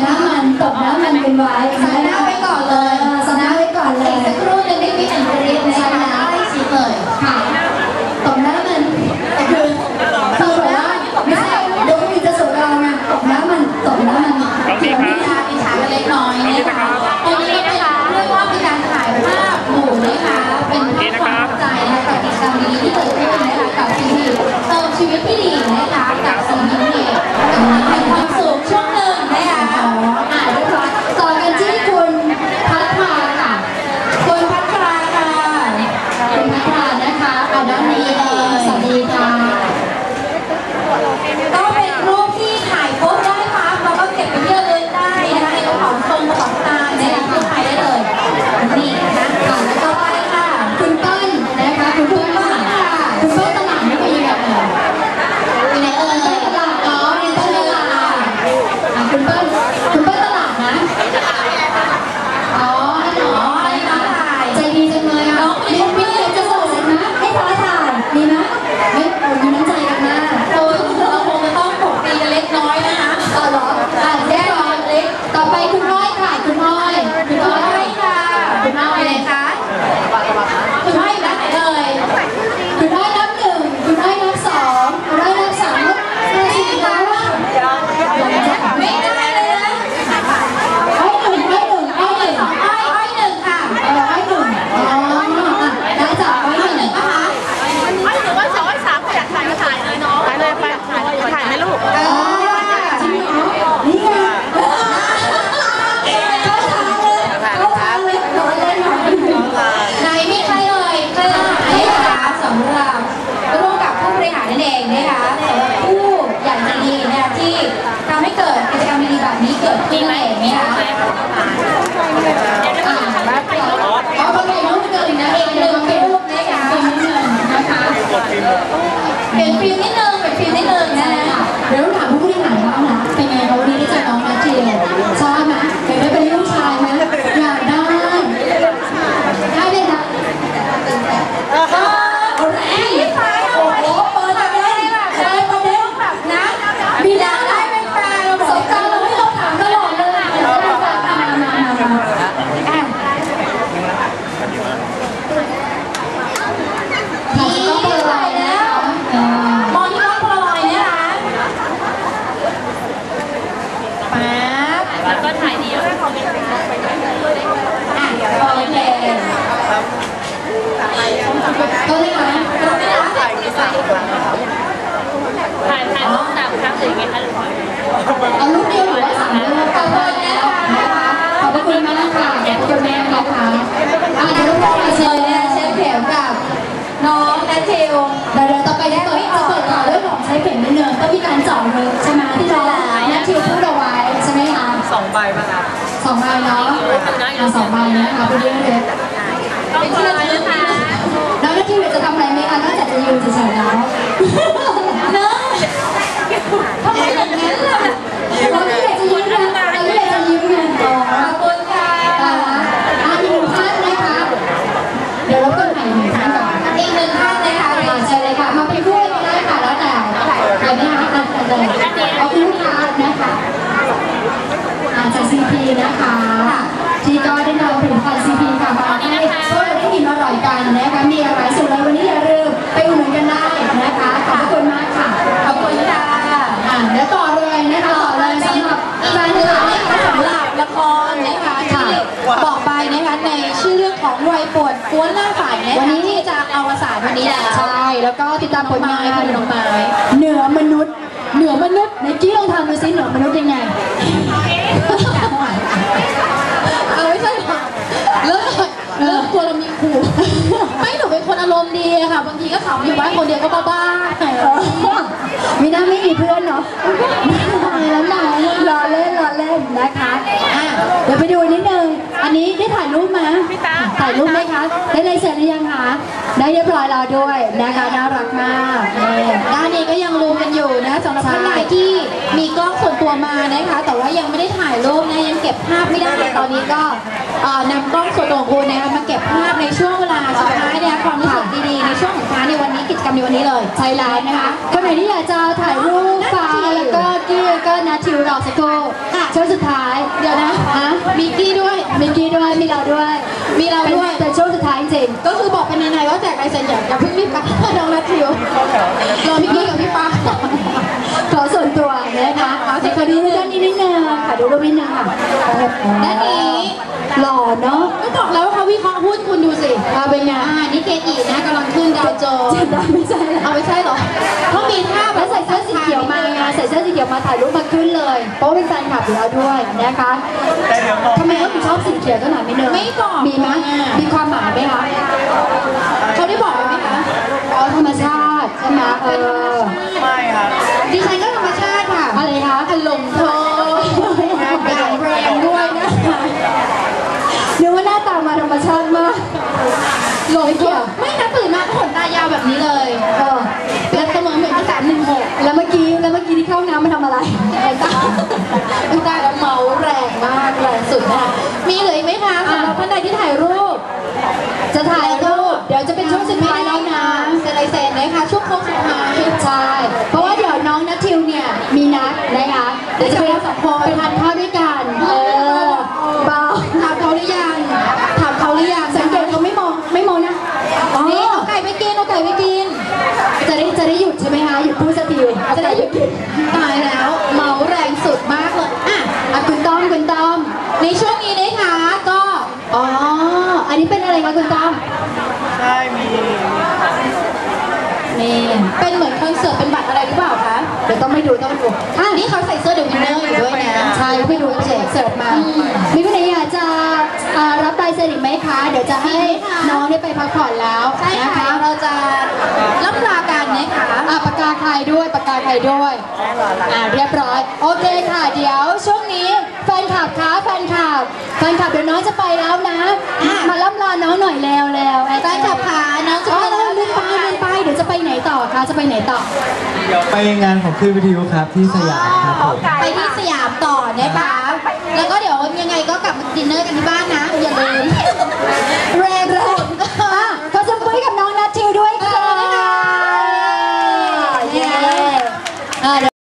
Panama. นี้นะอ่ารับรองอ๋อประกอบรูปเกินนะเองหนึ่งเป็นรูปเล็กเป็นนิดนึงนะคะ เป็นฟิลนิดนึงาถ่ายดีแล้วคอมเมนต์ไปด้วยโยวรอเคก็ได้ไหมถ่ายกี่สามถ่ายถ่ายรูปสามครั้งหรือไงคะหรือเอารูปเดียวหรือว่าสามรูปก็ได้แล้วนะคะขอบคุณมากค่ะแอบคุณแม่นะคะอะเดี๋ยวรูปต่อไปเชิญเนี่เชฟเขียกับน้องแอนเทลเดี๋ยวต่อไปได้ตัวจะเปิดข่อเรื่องของใช้เป็นเนื้อต้องมีการจาะเลยใช่ไหม องใบเนาะเาสองใบนะคะไปเลี้เพชรเป็นที่ระลึกน้องนาที่จะทำอะไรไหมคะนอกจากจะยืนเฉยๆแล้ว นี้ใช่ แล้วก็ติดตามผลงานค่ะน้องไม้เหนือมนุษย์ เหนือมนุษย์ในกี้ลองทำดูซิเหนือมนุษย์ยังไง เอาไม่ใช่หรอเลิกเลิกกลัวเรามีขู่ไม่หนูเป็นคนอารมณ์ดีค่ะ บางทีก็ขำอยู่บ้านคนเดียวก็บ้าๆมีหน้าไม่มีเพื่อนเนาะตล้อเล่นล้อเล่นนะคะอะเดี๋ยวไปดูนิดนึง อันนี้ได้ถ่ายรูปไหมถ่ายรูปไหมคะ ได้เลยเสร็จหรือยังคะ ได้เรียบร้อยแล้วด้วยนะคะน่ารักมากด้านนี้ก็ยังรูมกันอยู่นะสำหรับท่านใดที่มีกล้องส่วนตัวมานะคะ แต่ว่ายังไม่ได้ถ่ายรูปนะยังเก็บภาพไม่ได้ ตอนนี้ก็นำกล้องส่วนตัวคุณนะคะมาเก็บภาพในช่วงเวลาสุดท้าย รมในวันนี้เลยใช่แล้วนะคะคนไหนที่อยากจะถ่ายรูปฟ้าแล้วก็กี้แล้วก็นาทิวรอสักครู่ค่ะช่วงสุดท้ายเดี๋ยวนะฮะมีกี้ด้วยมีกี้ด้วยมีเราด้วย มีเราด้วยเป็นเป็นช่วงสุดท้ายจริงก็คือบอกเป็นในๆว่าแจกลายเซ็นอย่าอย่าเพิ่งรีบกลับน้องนัททิวรอพี่กี้กับพี่ปาขอส่วนตัวนะคะขอขอดูรูปด้านนี้นิดนึงขอดูรูปนิดนึงค่ะด้านนี้ หล่อเนาะ ก็บอกแล้วว่า เขาวิเคราะห์หุ้นคุณดูสิอ่าเป็นไง อ่านี่เกอีนะกำลังขึ้นดาวโจนจะส์ได้ไม่ใช่เหรอเอาไม่ใช่เหรอเขามีท่าแบแล้บวใส่เสื้อสีเขียวมาไงใส่เสื้อสีเขียวมาถ่ายรูปมาขึ้นเลย เพราะว่าเป็นแฟนคลับอยู่แล้วด้วยนะคะทำไมเขาถึงชอบสีเขียวต้องถามนิดนึงไม่บอกมีไหมอะมีความหมายไหมคะเขาได้บอกไว้ไหมคะอ๋อธรรมชาติใช่ไหมเออดิฉันก็ธรรมชาติค่ะอะไรคะอารมณ์โทอย่างแรงด้วยนะคะ นึกว่าหน้า ตามาธรรมชาติมากหลงเกี่ยวไม่นะตื่นมาก็ขนตายาวแบบนี้เลยเออแล้วเสมอเหมือนภาษาหนึ่งหกแล้วเมื่อกี้แล้วเมื่อกี้ที่เข้าห้องน้ำมาทำอะไรไอ้ตาไอ้ตาแล้วเมาแรงมากแรงสุดนะคะมีเหลืออีกไหมคะสำหรับท่านใดที่ถ่ายรูป จะถ่ายรู ต้อมคุณต้อม ในช่วงนี้นะคะก็ อ๋อ อันนี้เป็นอะไรคะคุณต้อม ใช่มีนี่เป็นเหมือนคอนเสิร์ตเป็นบัตรอะไรหรือเปล่าคะ เดี๋ยวต้องไม่ดูต้องไม่ดูอะนี่เขาใส่เสื้อเดอะวินเนอร์อยู่ด้วยนะ ใช่ไม่ดูเฉยเสิร์ฟมาอืมมีคนไหนอยากจะอ่ารับลายเซ็นอีกไหมคะ เดี๋ยวจะให้มีไหมคะน้องได้ไปพักผ่อนแล้วใช่นะค่ะ คะเราจะล่ำลากันนะคะอะปากกาใครด้วยปากกาใครด้วยอ่าเรียบร้อย โอเคค่ะ เดี๋ยวช่วงนี้แฟนคลับคะแฟนคลับ แฟนคลับเดี๋ยวน้องจะไปแล้วนะ มาล่ำลาน้องหน่อยแล้วแล้วแฟนคลับขาน้องจะอ๋อไปแล้วลืมไปลืมไปเดี๋ยวจะไปไหนต่อคะจะไปไหนต่อเดี๋ยวไปงานของคลื่นวิทยุครับที่สยามครับผมไปที่สยามต่อนะคะแล้วก็เดี๋ยวยังไงก็กลับมาดินเนอร์กันที่บ้านนะอย่า